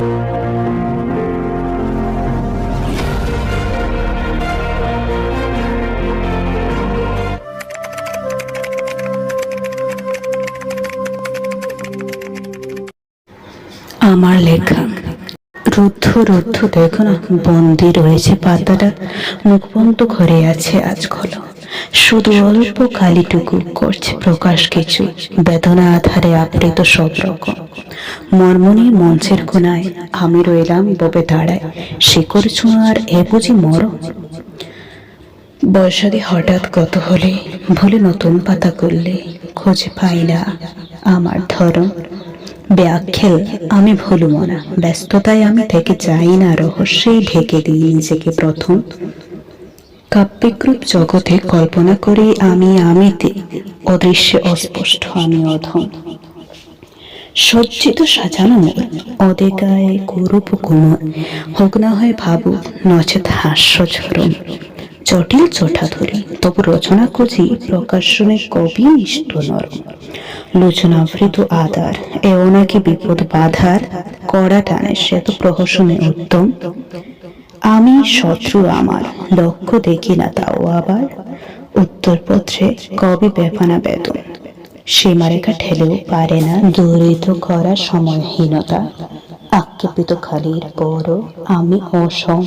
আমার লেখা। রুদ্ধ রুদ্ধ, দেখো না, বন্দি রয়েছে পাতাটা। মুখ বন্ধ করে আছে আজ খোলো। শুধু অল্প কালিটুকু করছে প্রকাশ কিছু। বেদনা আধারে আবৃত সব রকম। মর্মনি মঞ্চের কোনায় আমি রইলাম ববে দাঁড়ায়। শিকড় ছোঁয়ার এ বুঝি মর বর্ষাদি হঠাৎ কত হলে ভুলে নতুন পাতা করলে খোঁজে পাই না আমার ধরন ব্যাখ্যেল আমি ভুলব না, ব্যস্ততায় আমি থেকে যাই না, রহস্যেই ঢেকে দিই নিজেকে প্রথম। কাব্যিকরূপ জগতে কল্পনা করি আমি আমিতে, অদৃশ্যে অস্পষ্ট আমি অধম। সজ্জিত সাজানো মোর, অদেগায় কুরূপ কুমন হোক না হয় ভাবুক নচেত হাস্য ঝরণ জটিল চোঠা ধরি, তবু রচনা খুঁজি প্রকাশনে কবি মিষ্ট নরম লোচনাবৃত আদার এও নাকি বিপদ বাধার, কড়া টানে সে তো প্রহসনে উত্তম। আমি শত্রু আমার লক্ষ্য দেখি না তাও আবার। উত্তরপত্রে কবি বেফানা বেতন সীমারেখা ঠেলেও পারে না দূরিত করা সময়হীনতা। আক্ষেপিত খালির পরও আমি অসম।